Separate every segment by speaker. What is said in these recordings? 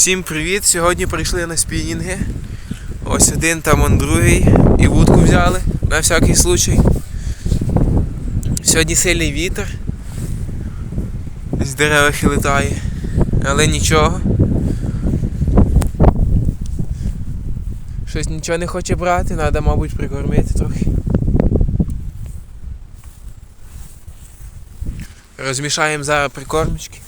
Speaker 1: Всім привіт! Сьогодні прийшли на спінінги. Ось один, там он другий. І вудку взяли на всякий случай. Сьогодні сильний вітер. З дерева хилитає. Але нічого. Щось нічого не хоче брати, треба, мабуть, прикормити трохи. Розмішаємо зараз прикормочки.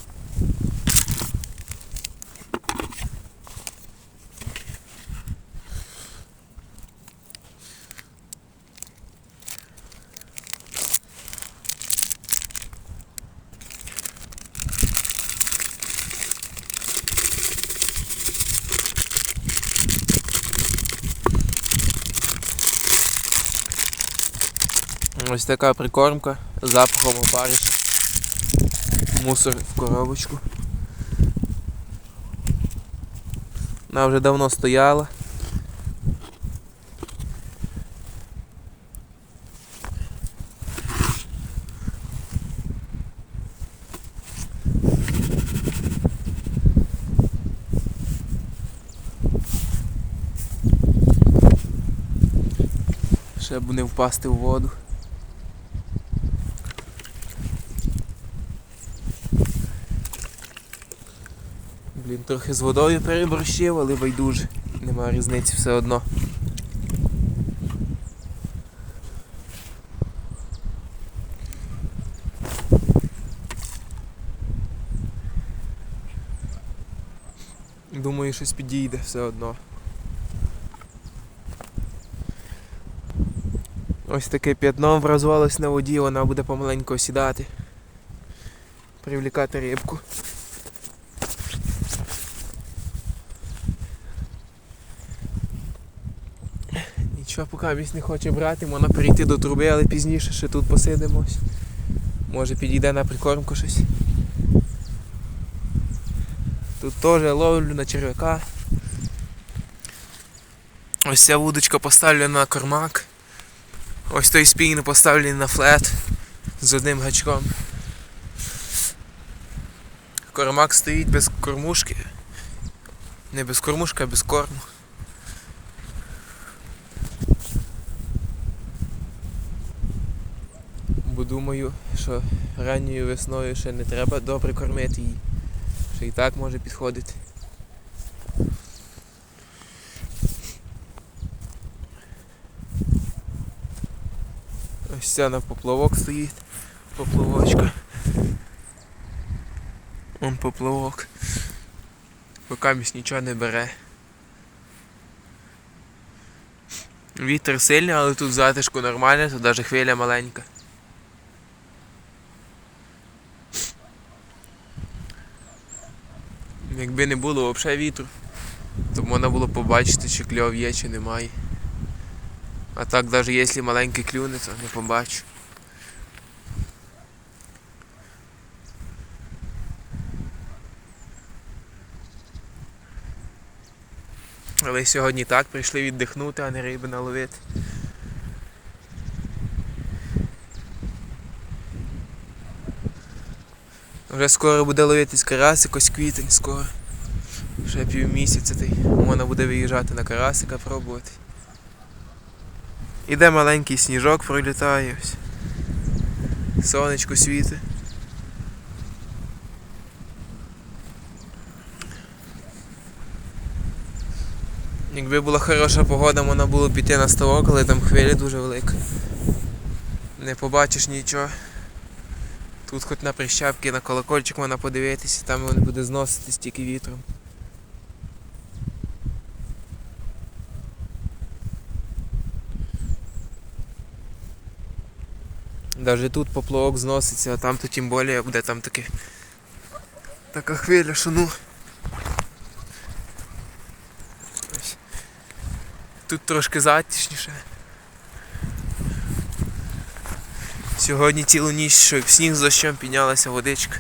Speaker 1: Ось така прикормка з запахом опариша. Мусор в коробочку. Вона вже давно стояла. Ще б не впасти в воду. Блін, трохи з водою переборщив, але байдуже. Нема різниці все одно. Думаю, щось підійде все одно. Ось таке п'ятно вразувалось на воді, вона буде помаленьку осідати. Привлікати рибку. Нічого поки місць не хоче брати, можна перейти до труби, але пізніше ще тут посидимось. Може підійде на прикормку щось. Тут теж ловлю на черв'яка. Ось ця вудочка поставлена на кормак. Ось той спінг поставлений на флет з одним гачком. Кормак стоїть без кормушки. Не без кормушки, а без корму. Бо думаю, що ранньою весною ще не треба добре кормити її. Ще і так може підходити. Ось ця на поплавок стоїть. Поплавочка. Вон поплавок. Поки місь нічого не бере. Вітер сильний, але тут затишку нормально, тут навіть хвиля маленька. Якби не було взагалі вітру, то можна було побачити, чи кльов є, чи немає. А так навіть якщо маленький клюне, то не побачу. Але сьогодні так прийшли віддихнути, а не риби наловити. Вже скоро буде ловитись карасик, ось квітень скоро. Ще пів місяця ти. Можна буде виїжджати на карасика пробувати. Іде маленький сніжок пролітає. Сонечко світить. Якби була хороша погода, можна було піти на ставок, але там хвилі дуже велика. Не побачиш нічого. Тут хоч на прищепки, на колокольчик можна подивитися, там він буде зноситись тільки вітром. Даже тут поплавок зноситься, а там то тим більше буде там таке. Така хвиля, що ну. Тут трошки затишніше. Сьогодні цілу ніч, що сніг з дощем піднялася водичка.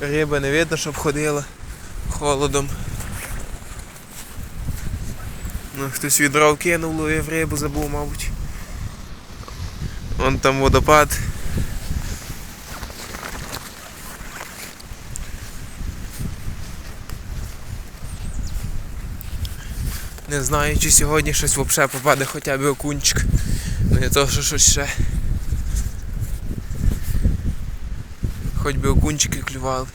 Speaker 1: Риба не видно, щоб ходила холодом. Ну, хтось відро кинув, ловив рибу, забув, мабуть. Вон там водопад. Не знаю, чи сьогодні щось взагалі попаде хоча б окунчик. Не то, що щось ще. Хоч би окунчики клювали.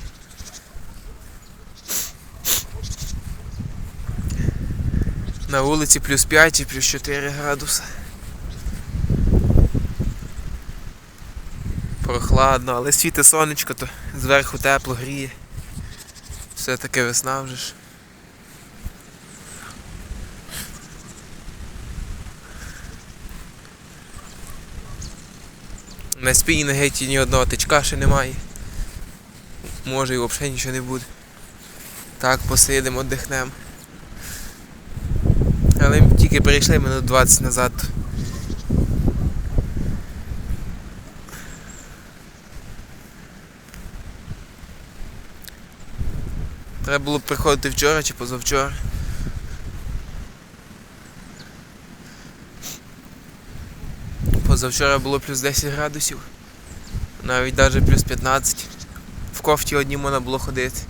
Speaker 1: На вулиці плюс 5 і плюс 4 градуси. Прохладно, але світе сонечко, то зверху тепло гріє. Все таки весна вже ж. На на геті ні одного тичка ще немає. Може і взагалі нічого не буде. Так, посидимо, дихнемо. Але ми тільки прийшли минут 20 назад. Треба було б приходити вчора чи позавчора. Позавчора було плюс 10 градусів. Навіть навіть плюс 15. В кофті одній можна було ходити.